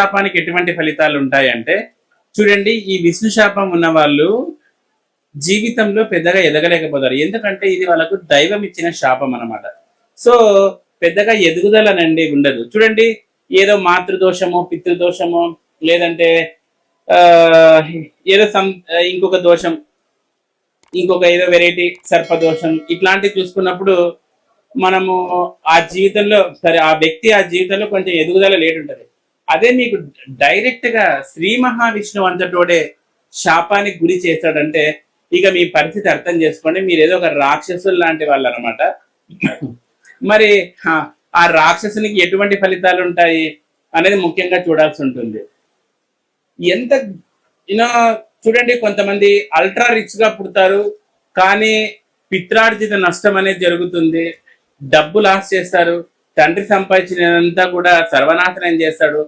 శాపానికి ఎటువంటి ఫలితాలు ఉంటాయంటే చూడండి ఈ విష్ణు శాపం ఉన్న వాళ్ళు జీవితంలో పెద్దగా ఎదగలేకపోతారు. ఎందుకంటే ఇది వాళ్ళకు దైవం ఇచ్చిన శాపం అన్నమాట. సో పెద్దగా ఎదుగుదలనండి ఉండదు. చూడండి ఏదో మాతృదోషమో పితృదోషమో లేదంటే ఆ, ఏదో సం ఇంకొక దోషం ఇంకొక ఏదో వెరైటీ సర్పదోషం ఇట్లాంటివి చూసుకున్నప్పుడు మనము ఆ జీవితంలో సరే ఆ వ్యక్తి ఆ జీవితంలో కొంచెం ఎదుగుదల లేటుంటది. అదే మీకు డైరెక్ట్గా శ్రీ మహావిష్ణువు అంతటోడే శాపానికి గురి చేస్తాడంటే ఇక మీ పరిస్థితి అర్థం చేసుకోండి. మీరు ఏదో ఒక రాక్షసులు లాంటి వాళ్ళు అనమాట మరి ఆ, ఆ రాక్షసునికి ఎటువంటి ఫలితాలు ఉంటాయి అనేది ముఖ్యంగా చూడాల్సి ఉంటుంది. ఎంత యూనో చూడండి కొంతమంది అల్ట్రా రిచ్గా పుడతారు కానీ పిత్రార్జిత నష్టం అనేది జరుగుతుంది. డబ్బు లాస్ చేస్తారు తండ్రి సంపాదించినంతా కూడా సర్వనాశనం చేస్తాడు.